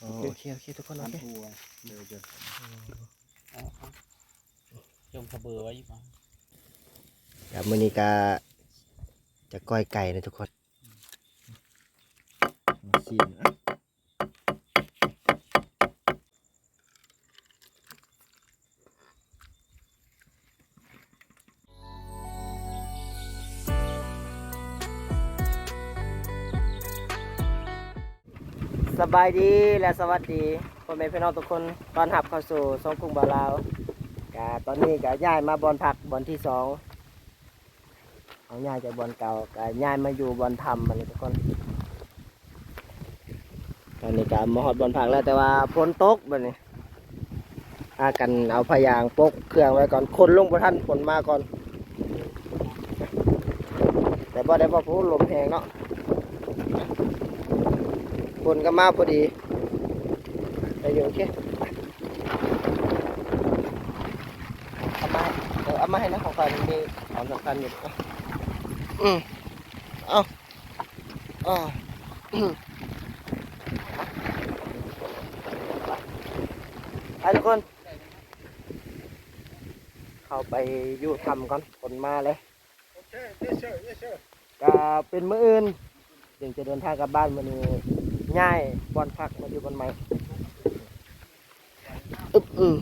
โอเคโอเคทุกคนโอเคเดี๋ยวจะจงกระเบือไว้มาเดี๋ยวมือนี้กาจะก้อยไก่นะทุกคนชิมน บายดีและสวัสดีพ่อแม่พี่น้องทุกคนตอนรับเข้าสู่สองกรุงบาลาวกะตอนนี้ก็ย้ายมาบอลผักบอลที่สองเอาย้ายจากบอลเก่าก็ย้ายมาอยู่บอลทำมาเลยทุกคน ตอนนี้ก็มาฮอดบอลผักแล้วแต่ว่าฝนตกแบบนี้อากันเอาพยางปกเครื่องไว้ก่อนคนลงประทันฝนมาก่อน แต่บ่ได้พอพูดลมแหงเนาะ นก็มาพอดีได้อยู่โอเคเอามาให้เดี๋ยวเอามาให้นะของใครมันมีของสำคัญอยู่อะอืมเอาเอาอืมไปทุกคน เข้าไปอยู่ทำก่อนฝนมาเลยโอเคเยสเชอร์เยสเชอร์ก็เป็นมื้ออื่นจึงจะเดินทางกลับบ้านมื้อนี้ ง่ายบอนพักมาอยู่บนใหม่อึบอืม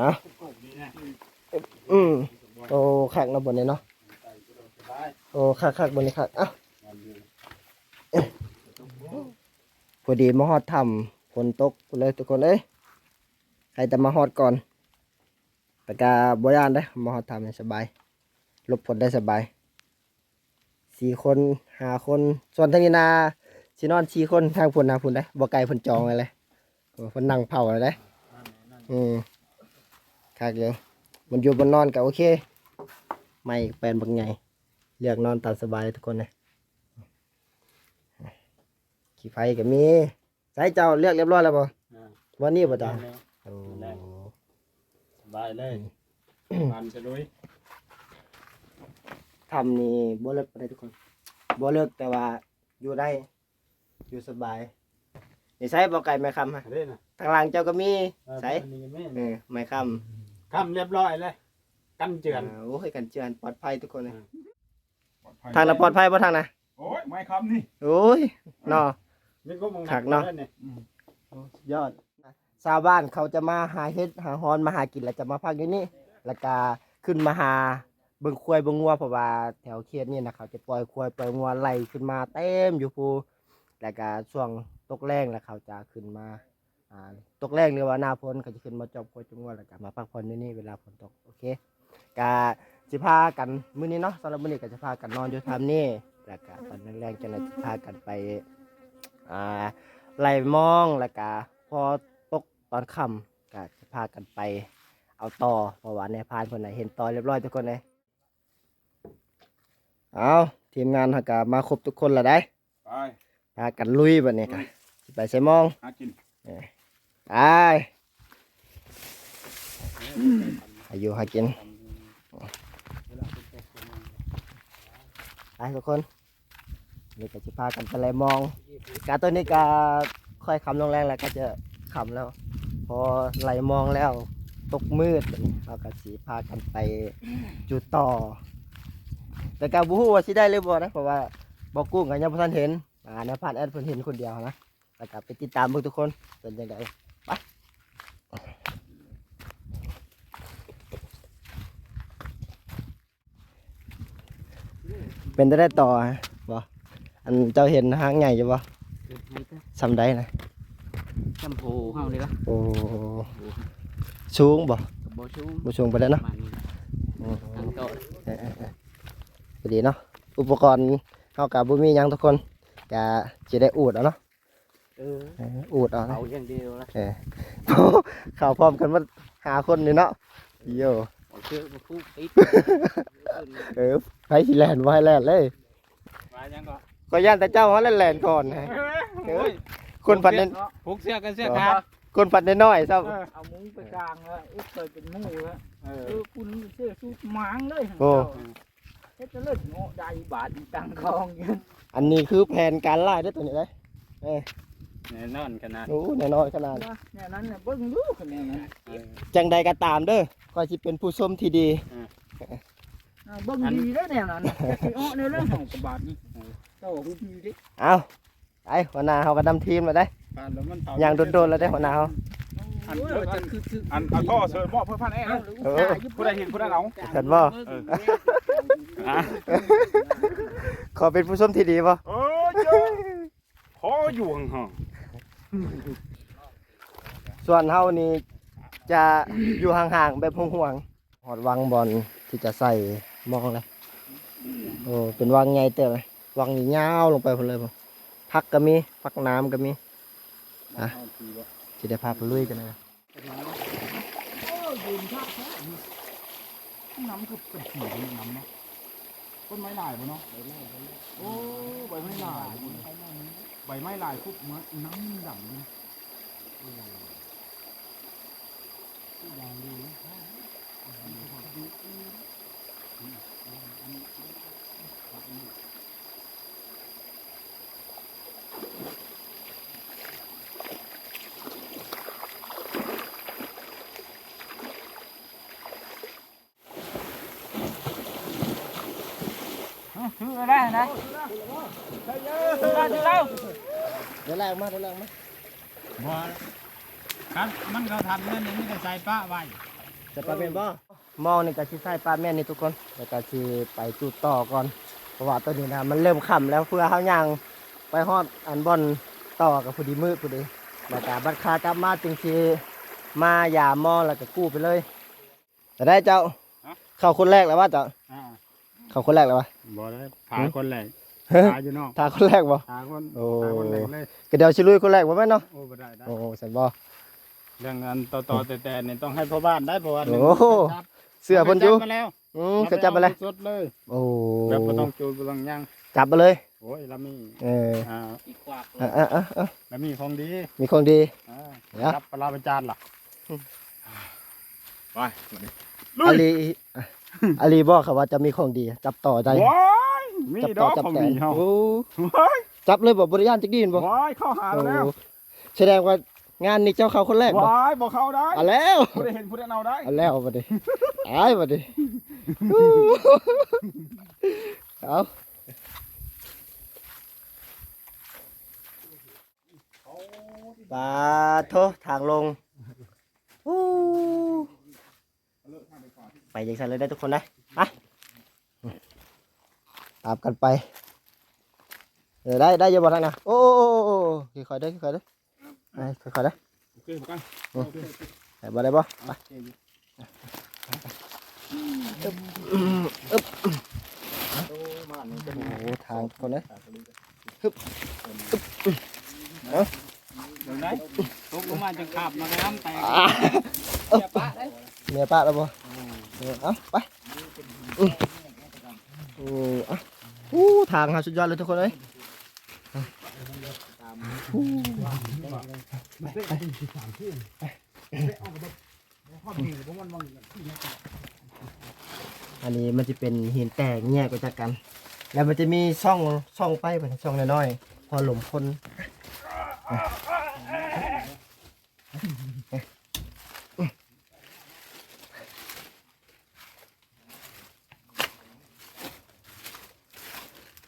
อะอืมโอ้ขักนะบนนี้เนาะโอ้ขักขักบนนี้ขักอะพอดีมาฮอดทำฝนตกเลยทุกคนเอ้ยใครจะมาฮอดก่อนแต่กาบยานได้มาฮอดทำสบาย ลบผลได้สบายสี่คนห้าคน ส่วนทางนี้นาสินอนสี่คนทางพุ่นนาพุ่นได้บ่ไกลพุ่นจองเลยเลยโอ้เพุ่นนั่งเผาเลยได้อืมคักอยู่มันอยู่บนนอนก็โอเค ไม่แปลนบางไงเลือกนอนตามสบายเลยทุกคนเลยขี้ไฟก็มีใส่เจ้าเลือกเรียบร้อยแล้วบ่วันนี้บ่จ้าโอ้สบายเลยปันจะด้วย ทำนี่บ่เลิกไปได้ทุกคนบ่เลิกแต่ว่าอยู่ได้ อยู่สบายนี่ใช้บ่ไก่ไม้คำฮะเล่นนะทางหล่างเจ้าก็มีใช้นี่ไม่เออไม้คคำเรียบร้อยเลยกันำเจือนาโอ้ยกันเจือนปลอดภัยทุกคนเลยปลอดภัยทางน่ะปลอดภัยบ่ทางน่ะโอ้ยไม่คำนี่ โอ้ยเนาะนี่ก็มองขักเนาะเนี่ยสุดยอดชาวบ้านเขาจะมาหาเฮ็ดหาฮอนมาหากินแล้วจะมาพักอยู่นี่แล้วก็ขึ้นมาหา เบิ่งควายเบิ่งงัวเพราะว่าแถวเขตนี่นะเขาจะปล่อยควายปล่อยงัวไหลขึ้นมาเต็มอยู่ภูแล้วก็ช่วงตกแรงแล้วเขาจะขึ้นมาอ่าตกแรงหรือว่าหน้าฝนเขาจะขึ้นมาจอบควายจอบงัวแล้วก็มาพักผ่อนอยู่นี่เวลาฝนตกโอเคก็สิพากันมื้อนี้เนาะสำหรับมื้อนี้ก็จะพากันนอนอยู่ทำนี่แล้วก็ตอนแรงๆจะน่ะจะพากันไปอ่าไหลมองแล้วก็พอตกตอนค่ำก็จะพากันไปเอาต่อเพราะว่าในพานคนไหนะเห็นต่อเรียบร้อยทุกคนเลย เอาทีมงานเขาก็มาครบทุกคนแล้วได้ไปพากันลุยแบบนี้ค่ะสิไปใส่มองหากินไปอายุหากินไปทุกคนนี่ก็จะพากันไปไหลมองกาตัวนี้ก็ค่อยคำลงแรงแล้วก็จะคำแล้ว พอไหลมองแล้วตกมืดเราก็สีพากันไปจุดต่อ แต่การบูฮู้ว่าสิได้หรือบ่นะเพราะว่าบอกกุ้งกันยังบ่ทันเห็นอ่าในผ่านแอดเพิ่นเห็นคนเดียวนะแล้วก็ไปติดตามเบิ่งทุกคนเป็นจังไดไปเป็นได้ต่อฮะบ่อันเจ้าเห็นหางใหญ่อยู่บ่ซำได้นะจำโพเฮาเลยละโอ้สูงบ่กับโบชูงบ่สูงไปแล้วปเนาะระมาณนี้ทางโต๊ะเออเออเออ พอดีเนาะอุปกรณ์เฮากับบ่มีหยังทุกคนก็สิได้อูดเอาเนาะเออเอออูดเอาเขานะอย่างเดียวละเออ เข้าพร้อมกันว่าหาคนนี่เนาะโยเอาเชือกมาพูดปิดเออไผสิแล่นบ่ให้แล่นเลย มายังก็ก็ย่านแต่เจ้าว่าแล่นๆก่อนนะเออคนพันนั้นผูกเสื้อกันเสื้อขาดคนปัดน้อยๆซ้เอามุ้งไปกลางแล้วเอ๊ะเปิดเป็นหมู่แล้วเออเออคุณเสื้อสูทหมางเลยำโอ้เฮ็ดจะเลิศโง่ได้บาทอีตังคองยืนอันนี้คือแผนการไล่ได้อตัวนี้เลยแน่นอนขนาดโอ้น้อยๆขนาดว่าเนี่ยนั้นน่ะเบิ่งดูคะแนนนั้นเออ จังใดก็ตามเด้อก็สิเป็นผู้ชมที่ดี อ่าเบิ่งดีแล้วแนวนั้นจะสิอ้อในเรื่องของกระบาดนี่เจ้าหูดีดิเอาไอ้หัวหน้าเขาก็นำทีมมาได้ ปานแล้วมันเผาอย่างโดนๆแล้วได้หัวหน้าเขา อันเดียวจะคืออันอันพ่อเสิร์ฟบอเพื่อพันแอ้นะเออผู้ใดเห็นผู้ใดเอาเห็นบ่อะขอเป็นผู้ชมที่ดีป่ะเออเจ้าพ่ออยู่ห่างส่วนเฮานี่จะอยู่ห่างๆแบบห่วงๆหอดวังบอลที่จะใส่มองเลยโอ้เป็นวังใหญ่เต๋อวังยาวลงไปพุ่นเลยบ่พักก็มีพักน้ำก็มีอะ จะได้พาไปลุยกันนะน้ำคือเป็นผีน้ำเนาะต้นไม้ลายปะเนาะโอ้ใบไม้ลายใบไม้ลายปุ๊บมันน้ำดำเลยคืออะ ไรนะคืออะไรคือเราเดี๋ยวแรงมาเดี๋ยวแรงมาบ่ครับมันเขาทำนั่นนี่ก็ใส่ป้าไว้จะไปเป็นบ่มองนี่ก็สิใส่ปลาแม่นนี่ทุกคนแล้วก็สิไปจุดต่อก่อนเพราะว่าตอนนี้นะมันเริ่มค่ำแล้วเพื่อเฮาย่างไปฮอดอันบอนต่อกับพอดีมืดพอดีแล้วก็บัดคากลับมาจึงสิมาหยามมอแล้วก็กู้ไปเลยแต่ได้เจ้าเข้าคนแรกแล้วว่าเจ้าอ่า เข้าคนแรกแล้ววะบ่ได้ขาคนแรกขาอยู่นอกทาคนแรกบ่ขาคนโอ้ขาคนแรกเลยก็เดี๋ยวสิลุยคนแรกบ่แม่นเนาะ โอ้บ่ได้ได้โอ้สันบ่ เรื่องนั้นต่อต่อแต่แต่เนี่ยต้องให้พ่อบ้านได้เพราะว่าโอ้โห เสื้อเพิ่นอยู่มาแล้วอืมเขาจับไปเลยสดเลยโอ้แบบบ่ต้องจูบบ่ต้องหยังจับไปเลย โอ้ยละมีเอออ่าอีกกวากอะอะอะอะละมีของดีมีของดี อ่าเดี๋ยวรับปลาประจานล่ะ ไปอาลีอะ อาลีบอกเขาว่าจะมีของดี จับต่อได้ ว้ายมีจับดต่ออกจับของแตดีนเฮาโอ้ว้ายจับเลยบ่บริยานจักดีนบ่ว้ายเข้าหาโอ้แล้วแสดงว่างานนี้เจ้าเขาคนแรกบ่ว้ายบอกเข้าได้เอาแล้วผู้ใดเห็นผู้ใดเอาได้เอาแล้วบัดนี้อายบัดนี้เอาปาโททางลงอู้ ไปยังสันเลยได้ทุกคนนะอะตามกันไปเออได้ได้เยอะบ่ทั้งนะโอ้โอ้โอ้โอ้ค่อยๆเด้ค่อยๆเด้ไปค่อยๆเด้อโอเคบ่กันไปบ่ได้บ่ไปโอ้โหทางคนนะเออเดี๋ยวนั้นตกลงมาจะขับมาน้ำแต่เมียป้าได้เมียป้าแล้วบ่ เออเอาไปอืมโอ้อะอู้ทางหาสุดยอดเลยทุกคนเลยอันนี้มันจะเป็นหินแตกแยกออกจากกัน แล้วมันจะมีช่องช่องไปเป็นช่องน้อยๆพอหลุมคน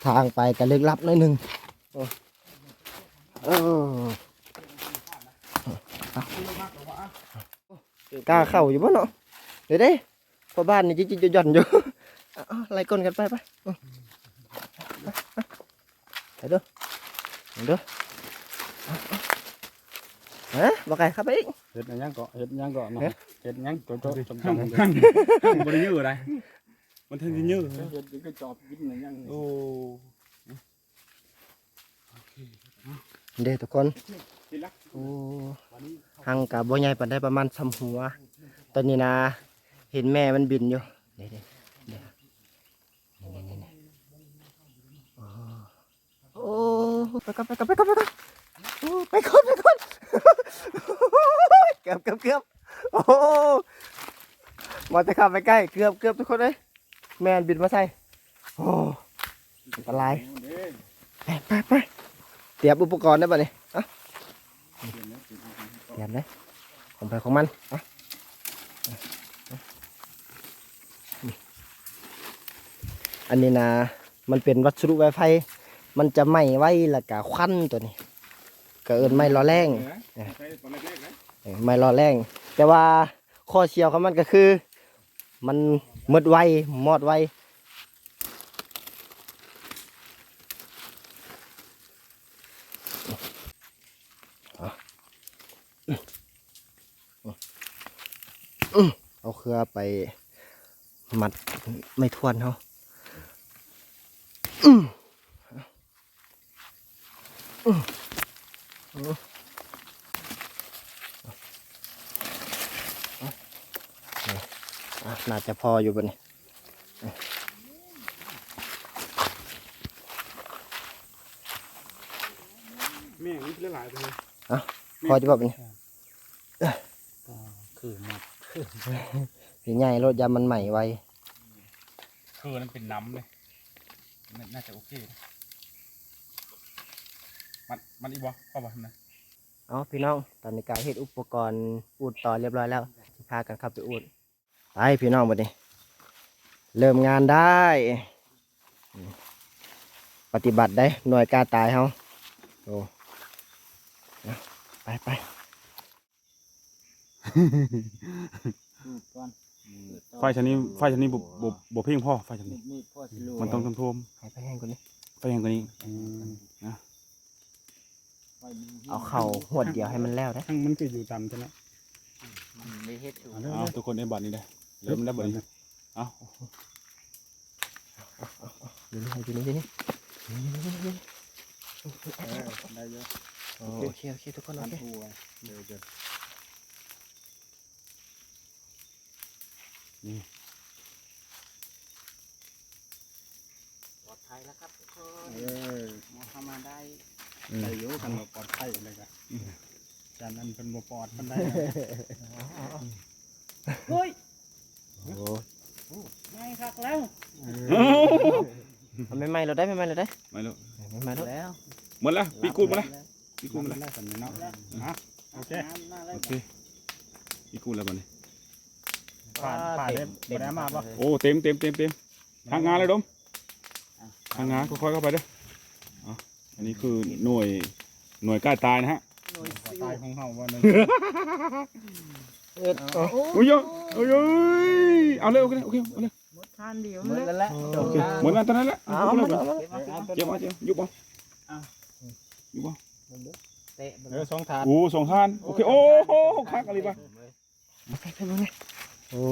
ทางไปก็ลึกลับหน่อยหนึ่งกล้าเข้าอยู่บ่เนาะเดี๋ยวเด้พอบ้านนี่จิ๊กๆหย่อนอยู่อาๆไล่ก้นกันไปไปเอาไปเด้อไปเด้อเอาๆฮะบอกไงครับไปอีกเห็ดยังเกาะเห็ดยังเกาะเนาะเอ๊ะเห็ดยังโจโจจมจห้ามมห้ามห้ามบ่ได้ยื้ออะไร มันถึงสิยื้อเห็ดก็จอบกินหยังโอ้เด้อทุกคนทีละโอ้หังกับบ่ใหญ่ปานได้ประมาณซ้ำหัว ตอนนี้นะ เห็นแม่มันบินอยู่เดี๋ยวเดี๋ยวเดี๋ยวนี่นี่นี่โอ้โอ้ไปกันไปกันไปกันไปกันไปอ้ไปคนไปคนเกือบเกือบเกือบโอ้โหมาจะขับไปใกล้เกือบเกือบทุกคนเลย แมนบินมาใส่โอ้อันตรายไปไปไปเตรียมอุปกรณ์ได้ป่ะเนี่ยอะเตรียมเลยของไปของมันอะนี่อันนี้นะมันเป็นวัสดุไวไฟ มันจะไหม้ไว้แล้วก็ควันตัวนี้ก็เอินไหม้รอแรงเออไม่รอแรง แต่ว่าข้อเสียของมันก็คือ มันหมดไวหมอดไวเอาเอาเครือไปมัดไม่ทวนเขาอืมอืมอืม อะ น่าจะพออยู่บนนี้แม่งนี่หลายไปเลยพอจะบอกบนนี้คือมันผีใหญ่รถยามันใหม่ไวคือนั่นเป็นน้ำเลยน่าน่าจะโอเคนะมันมันอีกบ่พอบ่นะเอาพี่น้องตอนนี้การเฮ็ดอุปกรณ์อูดต่อเรียบร้อยแล้วจะพากันขับไปอูด ไปพี่น้องบนนี้ เริ่มงานได้อืมปฏิบัติได้หน่วยกล้าตายเฮาโอ้เอาไปไปก่อนไฟชนิดไฟชนิดบ่บ่บ่เพียงพอไฟชนิดมีพ่อสิลูกมันต้องท่วมให้ไปแห้งกว่านี้ๆไฟแรงกว่านี้เอาเข่าหวดเดียวให้มันแล้วนะทั้งมันก็อยู่ต่ำใช่ไหมได้เฮ็ดอยู่เอาทุกคนได้บัตรนี้ได้ เริ่มได้บัตรนี้เอาอยู่นี่อยู่นี่อยู่นี่ได้เยอะโอเคโอเคทุกคนโอเคทัวเดี๋ยวจะปลอดภัยแล้วครับทุกคนเออมาเข้ามาได้ได้อยู่กันบ่ปลอดภัยเลยกันจากนั้นเป็นบ่ปลอดมันได้เฮ้ย โอ้ไม่คักแล้วเอาไม่ไหม้เราได้ไม่ไหม้เราได้ไม่รู้ไม่ไหม้แล้วแล้วหมดแล้วปีกูดหมาแล้วปีกูกูดหมัมานแล้วได้สันนิเนาะอะโอเคน้ำหน้าแล้วโอเคปีกูดแล้วบัตรนี้ผ่านผ่านได้บ่ได้มาบ่โอ้เต็มเต็มเต็มเต็มทางงานเลยดมทางงานค่อยๆเข้าไปเด้อเอาอันนี้คือหน่วยหน่วยกล้าตายนะฮะหน่วยซิตายวของเฮาบ่นึงเอ็ดเอาโอ้ย โอ้ยโอ้ยเอาเลยโอเคโอเคเอาเลยหมดคันเดียวหมดเลยแล้วแหละโอเคหมดแล้วตอนนั้นแหละเอาเอามาเลยเอามาเจ็บมาเจ็บยุบบ่เอายุบบ่เตะเออสองถาดโอ้สองท่านโอเคโอ้โหคักอะไรปะไปไปไปโอ้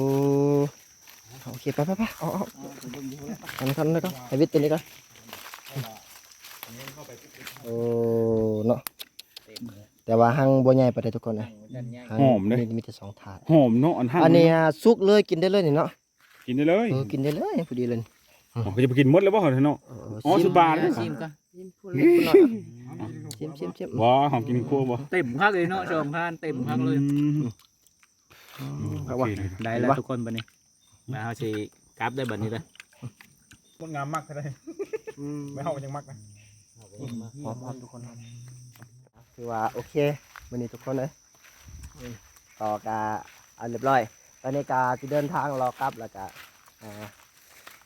โอเคไปไปไปเอาเอาเอาอันนี้ก่อนอันนี้ก่อนให้วิทย์ตัวนี้ก่อนโอ้เนาะ แต่ว่าหังบัวใหญ่ไปได้ทุกคนนะหังมีแต่สองถาด หอมเนาะอันหั่นอันนี้สุกเลยกินได้เลยนี่เนาะกินได้เลยเออกินได้เลยพอดีเลยอ๋อก็จะไปกินหมดแล้วบ่เหรอเนาะ อ๋อสิบบาท ชิมกันชิมชิมชิมว้าหอมกินคั่วบ่เต็มคักเลยเนาะชมคันเต็มคักเลยโอเคเลยได้แล้วทุกคนบัดนี้มาเฮาสิกราฟได้บัดนี้เลยมันงามมากเลยไม่เฮายังมักนะพร้อมพร้อมทุกคนครับ คือว่าโอเควันนี้ทุกคนเลยต่อกาเอาเรียบร้อย ตอนนี้กาจะเดินทางรอกลับแล้วก็อ่า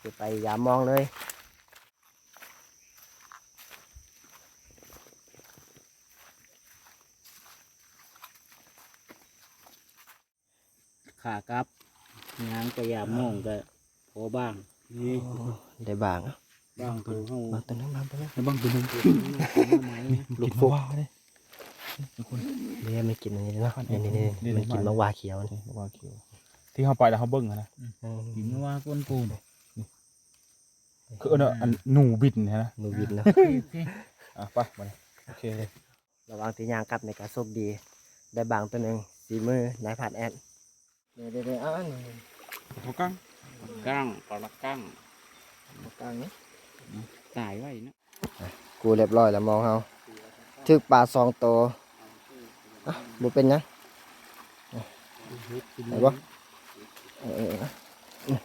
จะไปยามมองเลยขากราฟยางก็ยามมองก็พอบ้างนี่ได้บางบ้างตัวเฮาบางตัวนึงบางตัวนึงแล้วบางตัวนึงลูกฟุกเลย เนี่ยไม่กินอันนี้เนาะนี่นี่นี่มันกินมะวาเขียวนี่ว่าเขียว ที่เขาไปแล้วเขาเบิ่งอะนะอืมกินว่าก้นปูนคือเนอะอันหนูบินนะนะหนูวินเนาะอะไปมาเลยโอเคเลยระวังที่ยางกลับในการโชคดี ได้บางตัวหนึ่งสีมือนายผัดแอดเดี๋ยวเดี๋ยวเดี๋ยวอ้าวนี่เขากั้งก้างปลาก้างกลางนี้ตายไว้เนาะกูเรียบร้อยแล้วมองเฮาถึกปลาสองตัว อะบ่เป็นหยังไหนบ่เออเออเออ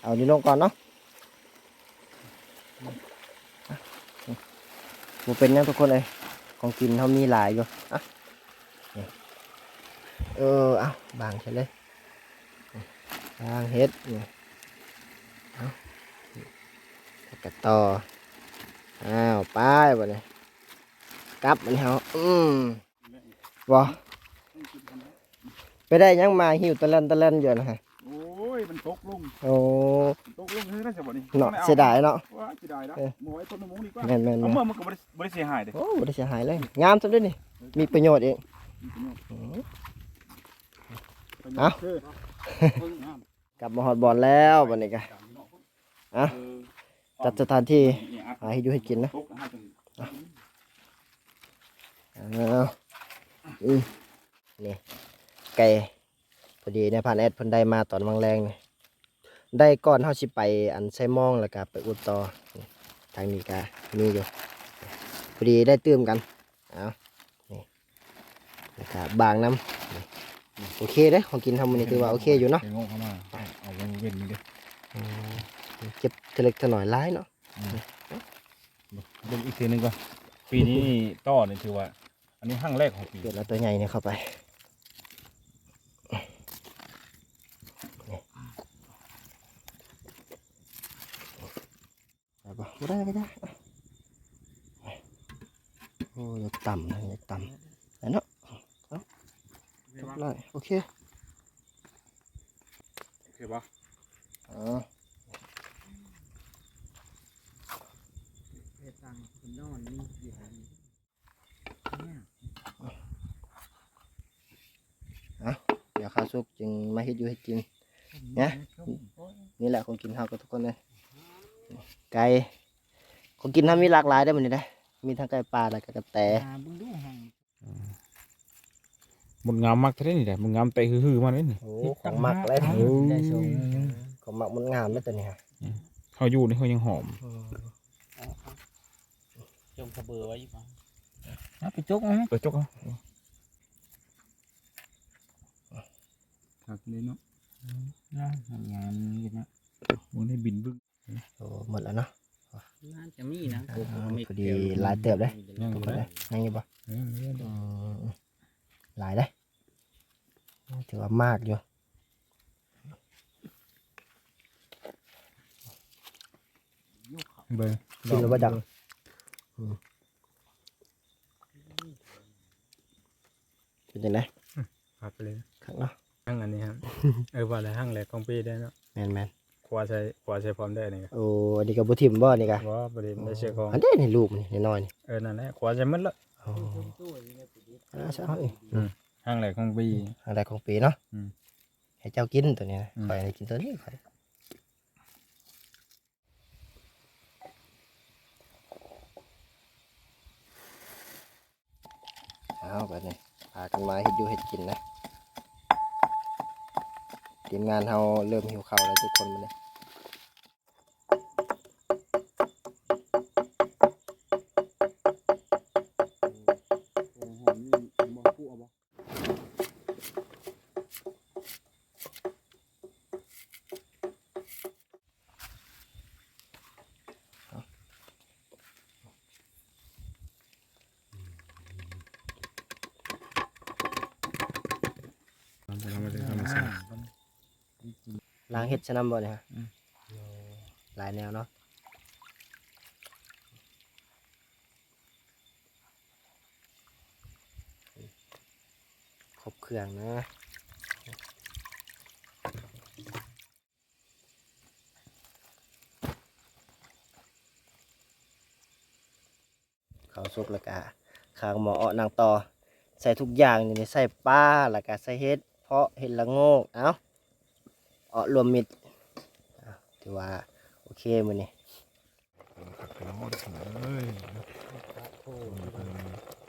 เอานี่ลงก่อนเนาะบ่เป็นหยังทุกคนเลยของกินเขามีหลายอยู่อะเออเอาบางใช่เลยบางเฮ็ดนี่เอากระต่ออ้าวไปบ่เนี่ย กลับมันเฮาอืมบ่ไปได้หยังมาหิวตะเล่นตะเล่นอยู่นะฮะโอ้ยมันตกลงโอ้ตกลงคือได้สบ่นี่เนาะเสียดายเนาะว่าเสียดายแล้วหมวยต้นมะม่วงดีกว่าแม่นแม่นเอาแม่นเมื่อมันก็บ่ได้บ่ได้เสียหายเด้โอ้บ่ได้เสียหายเลยงามซะด้วยนี่มีประโยชน์เองอืมเอ้าคือกลับมาฮอดบอลแล้วบัดนี้ก็อะจัดสถานที่หาให้อยู่ให้กินนะ ตกให้จังอ้าวอืมนี่ไก่พอดีในผ่านแอดเพิ่นได้มาตอนวังแรงนี่ได้ก่อนเฮาสิไปอันไซมองแล้วก็ไปอุดต่อนี่ทางนี้ก็มีอยู่พอดีได้ตื้มกันเอานี่แล้วก็บางน้ำนี่โอเคเด้ของกินทำมันนี่ถือว่าโอเคอยู่เนาะไปงงเข้ามาเอาวงเว้นนี่เด้ออืมเก็บเทเล็กเทหน่อยร้ายเนาะเบิ่งอีกทีหนึงก่อนปีนี้ต้อนี่ถือว่า อันนี้ห้างแรกของปีเกิดแล้วตัวใหญ่เนี่ยเข้าไปนี่ไปปะไม่ได้ไม่ได้โอ้ยต่ำนะยต่ำแล้วเนาะจบเลยโอเค โอเคป่ะ อ๋อ เฮ็ดตังคนนอนนี่อยู่หันเนี่ย เดี๋ยวข้าวสุกจึงมาเฮ็ดอยู่ให้กิน เนี่ย นี่แหละของกิน เฮากับทุกคนเลยไก่ของกินเฮามีหลากหลายได้อมันนี่ได้มีทั้งไก่ปลาแล้วก็กระแตหาเบิ่งามดงามมากเท่านี้แหละมึงงามเตะฮือๆมาเลยนี่โอ้ของมักเลยโอ้ยได้ส่งของหมักมันงามเลยตัวนี้ยเขาอยู่นี่เขายังหอมจงขะเบือไว้อยู่ป่ะไปจกเอาไหมเปิดจกเอาถักเลยเนาะนะงานนี้นะ มันได้บินบึ้งโอ้หมดแล้วเนาะน่าจะมีนะอ่าพอดีหลายเติบเลยยังหอมยู่ดเลเลยยยังอยู่ปะเออเออเอออืมหลายได้อถือว่ามากอยู่เบอร์กินแล้วบ่ดังเป็นยังไงพักไปเลยข้างเนาะห้างอันนี้ครับ เออว่าอะไรห้างแหลกของปีได้เนาะแมนแมน ขวาใช้ขวาใช้พร้อมได้นี่ก็โอ้อันนี้ก็บุทิมบ่นี่กะว่าประเด็นได้เชื่อของอันนี้นี่ลูกนี่น้อยๆนี่เออนั่นแหละขวาใช้หมันละโอ้อ่าใช่เอาอีกห้างแหลกของปีอะไรของปีเนาะอืมให้เจ้ากินตัวนี้นะอืมข่อยให้กินตัวนี้ข่อยเอาแบบนี้พากันมาเฮ็ดอยู่เฮ็ดกินนะ ทีมงานเฮาเริ่มหิวข้าวแล้วทุกคนมาเลยทำไปทำไปทำไปซะ ล้างเฮ็ดชะนำบ่เนี่ยฮะหลายแนวเนาะครบเครื่องนะข้าวสุกแล้วก็ข้างหมอเอานางต่อ ใส่ทุกอย่างอยู่ในใส่ปลาแล้วก็ใส่เห็ด เพาะเห็ดละโงก เอ้า เอารวมมิดอะถือว่า โอเคมือนี่เอ้ย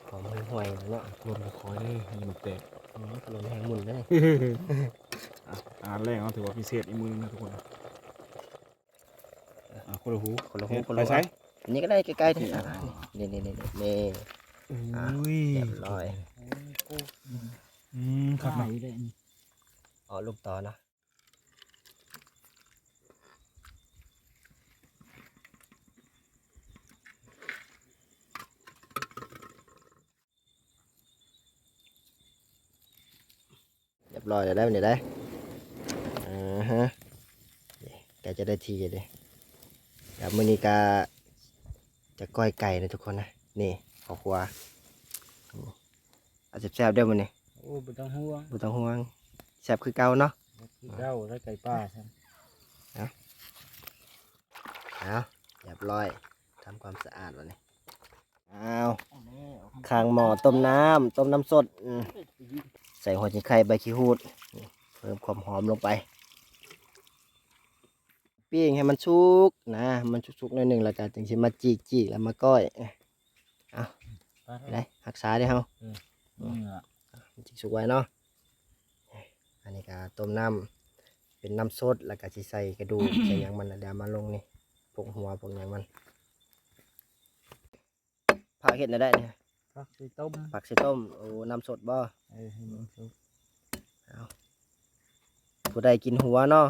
หอมห่วยๆแล้วเนาะรวมคอยเลยให้มันแตกอืมขนมแห้งหมุนเลยอ่านแรกเขาถือว่าพิเศษอีกมือนึงนะทุกคนอะคนละหูคนละหูเฮ็ดคนละไปใช้อันนี้ก็ได้ใกล้ๆนี่อะนี่นี่นี่นี่นี่อะอุ้ยเรียบร้อยอืมครับไหนเนาะเลยอันนี้อ๋อลูกต่อเนาะ รียบร้อยแล้วได้ไหมเนี่ยได้อ่าฮะนี่แกจะได้ทีเลยเดี๋ยวมื้อนี้กาจะก้อยไก่นะทุกคนนะนี่ขอครัวอืมเอาแซ่บๆเด้อมื้อนี้โอ้บ่ต้องห่วงบ่ต้องห่วงแซ่บคือเก่าเนาะคือเจ้าได้ไก่ป้าซั่นเอาเรียบร้อยทำความสะอาดแล้วนี่เอาคางหม้อต้มน้ำต้มน้ำสดอืมใส่หัวจิงไข่ใบขี้หูดนี่เพิ่มความหอมลงไปปิ้งให้มันสุกนะ มันสุกๆหน่อยหนึ่งแล้วก็จึงสิมาจีกจีกแล้วมาก้อยเอาไปได้หักษาได้เฮานี่ล่ะมันจิสุกไว้เนาะอันนี้ก็ต้มน้ำเป็นน้ำสดแล้วก็สิใส่กระดูกใส่หยังมันแล้วเดี๋ยวมาลงนี่พวกหัวพวกหยังมันผักเห็ดน่ะได้เนี่ย ฟักใส่ต้มผักใส่ต้มโอ้น้ำสดบ่เออให้มันสุกผู้ใดกินหัวเนาะ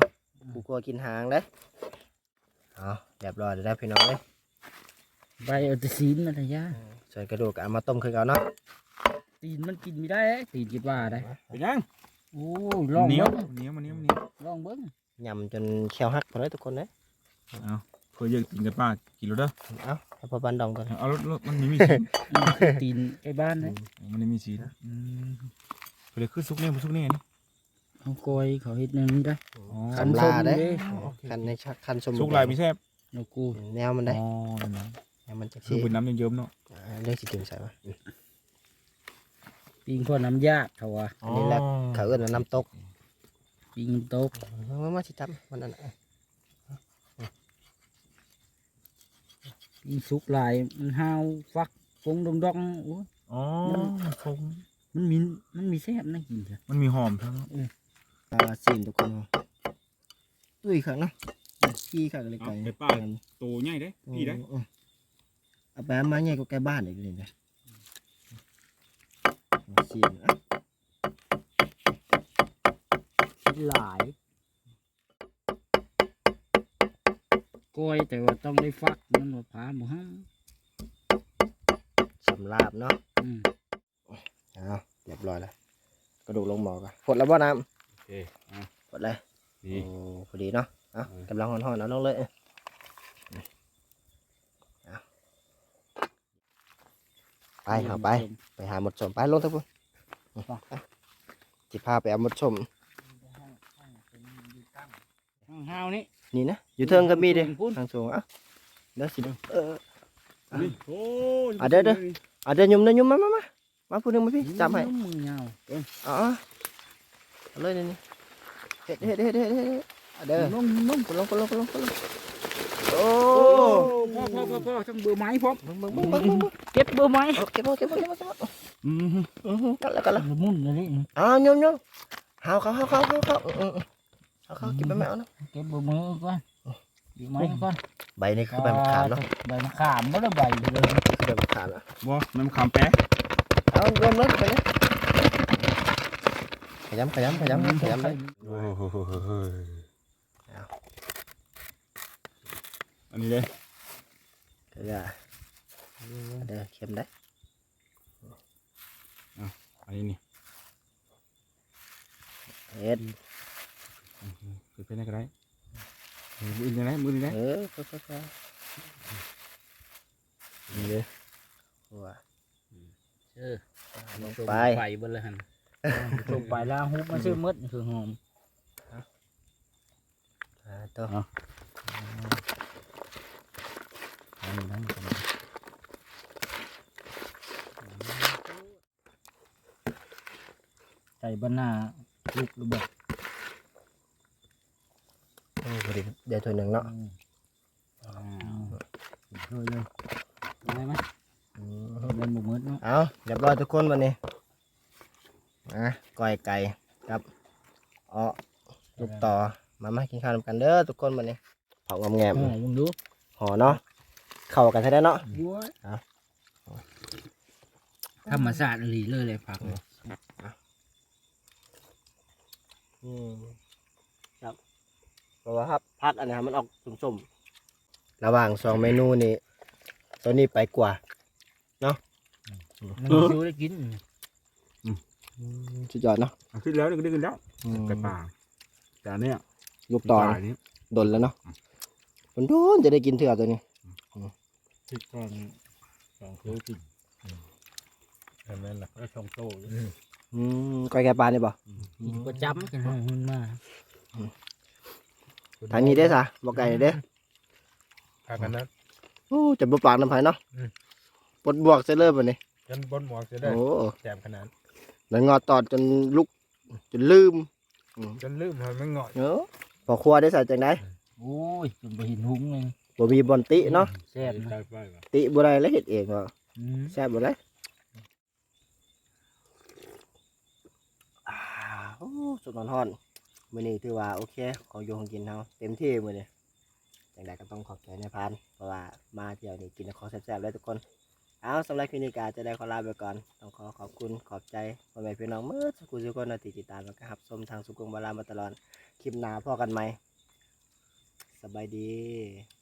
ผู้กลัวกินหางเด้เอาเรียบร้อยแล้วได้อพี่น้องเด้ยใบเอาแต่ซีนมันน่ะยาส่วนกระดูกก็เอามาต้มคือเก่าเนาะตีนมันกินไม่ได้เอ้ยตีนคิดว่าได้เป็นยังโอ้ยลองเหนียวเบิ่งเหนียวมันเหนียวมันเหนียวลองเบิ่งยำจนเขียวหักพอเลยทุกคนเลยเอา เพื่อเยอะกินกันป้ากินแล้วเด้อเอาเอาพอบันดองก่อนเอารถรถมันไม่มีสีตีนใกล้บ้านนะมันไม่มีสีนะอืมเพื่อคือซุกเนี่ยมันซุกเนี่ยนี่เอากอยเขาเฮ็ดแนวนี้ได้อ๋อคันลาได้คันส้มเด้คันในชักคันสมซุกลายมีแซ่บเอากูแนวมันได้อ๋อนั่นนะแนวมันจะคือสีเป็นน้ำเยิ้มๆเนาะอ่าเรื่องสิกินใส่ปะปิงพอน้ำยาดเขาว่าอันนี้แหละเขาเอิ้นว่าน้ำตกปิงตกมามาสิจับมันนั่น น่ะปิงสุกหลายมันห้าวฟักฟงดงดองโอ้ยอ๋อฟงมันมีมันมีแซ่บนะกินเถอะมันมีหอมทั้งปลาซีนทุกคนตุ้ยขังเนาะพี่ขังเลยไก่ไปป้าโตใหญ่ได้พี่ได้อืมเอาไปเอามาใหญ่กว่าไก่บ้านอีกเลยนะซีนอะหลาย กล้วยแต่ว่าต้องได้ฟักมันว่าผาหมูห้าสำลาบเนาะอืมเอาเรียบร้อยแล้วกระดูกลงหมอกันพดแล้วบ่น้โอเคอะำพดเลยดีโอ้พอดีเนาะเอาเออกำลังห่อนๆเอาลงเลยเอาไปเอาไป ไปหาหมดสมไปลงทั้งพุ่นจิพาไปเอาหมดสม ห้าวนี่ นี่นะ อยู่เทิงก็มีเด้พุ่น ทางสูงอะเดี๋ยวสิเออ นี่โอ้อะเด้อเด้อ อะเดี๋ยวยุ่มเดี๋ยวยุ่มมามามามาพูดหนึ่งมาพี่จับให้มือยาวอ๋อเอาเลยนี่นี่เฮ็ดเฮ็ดเฮ็ดเฮ็ดเฮ็ดอะเด้อลงลงกดลงกดลงกดลงกดลงโอ้พ่อพ่อพ่อพ่อจังเบอร์ไม้พร้อมมึงมึงมึงมึงมึงมึงเก็บเบอร์ไม้เอาเก็บเอาเก็บเอาเก็บเอาเก็บเอาอืมอือหือกันแล้วกันแล้ว มุ่นเลยนี่อ้าวยุ่มยุ่มหาวเขาหาวเขาหาวเขาอืออือ อือหาวเขาเก็บไปแมวนะเก็บเบอร์มือก่อนเบอร์ไม้ก่อนใบนี่คือใบมะขามเนาะใบมะขามก็ได้ใบเลยคือใบมะขามอะบ่มันมะขามแป๊ะเอารวมเลยไปเลยขยำขยำขยำขยำเลยโอ้โหอันนี้เลยเกลือเด้อเค็มได้อันนี้นี่เฮ็ด คือเป็นอะไรก็ได้มืออื่นได้มืออื่นได้เออค่อยๆนี่เลยหัวเออลงไปไปไปบนเลยหันลงไปแล้วฮุบมันชื่อมดคือหอมอ่าตัวอันนี้นั่นกันใส่บรรณาลูกระเบิดโอ้พอดีเดี๋ยวถ้วยหนึ่งเนาะเคยเลยได้ไหมอืมเล่นบุกมืดเนาะเอาเรียบร้อยทุกคนวันนี้อะก้อยไก่ครับเอ้อลูกต่อมามากินข้าวนำกันเด้อทุกคนวันนี้เผางอมแงมมึงดูห่อเนาะเข้ากันใช่ได้เนาะธรรมชาติอีหลีเลยเลยผักอืมครับเพราะว่าครับ พักอันนี้ครับมันออกส้มๆระหว่างสองเมนูนี้ตัวนี้ไปกว่ามันชิวได้กินสุดยอดเนาะเอาขึ้นแล้วนี่ก็ได้ขึ้นแล้วอืมไก่ป่าแต่อันเนี้ยลูกตอนป่านี้ดนแล้วเนาะมันโดนจะได้กินเถื่อตัวนี้พริกก่อนสองคือกินเห็นไหมล่ะก็ชงโตอยู่อืมก้อยแกปลาเนี่ยบ่กินก็จำกันห้องหุ่นมา ทางนี้ได้อสะบ่ไก่เด้อพากันนั้นโอ้จะบ่ปากน้ำไผเนาะอืม ปลดบวกเสร็จเลยบ่นี่ยันบนหมวกจะได้โอ้แจมขนาดแล้วงอตอดจนลุกจนลืมจนลืมให้มันเงาะเนาะพอครัวได้ใส่จังไดโอ้ยจนไปเห็นหุ้งเลยบ่มีบอนติเนาะแซ่บนะใจไปว่ะติบ่ได้แล้วเฮ็ดเองว่าอืมแซ่บบ่ได้อ่าโอ้สุดร้อนๆ มื่อนี้ถือว่าโอเคของอยู่ของกินเขาเต็มที่มื้อนี้จังไดก็ต้องขอบใจนพันเพราะว่ามาเที่ยวนี่กินของแซ่บๆเลยทุกคน เอาสำหรับคลินิกาจะได้ขอลาไปก่อน ต้องขอขอบคุณขอบใจพ่อแม่พี่น้องเมื่อสักครู่ทุกคนติดติดตามแล้วก็รับชมทางสุกุมบาลามาตลอด คลิปหน้าพ่อกันไหมสบายดี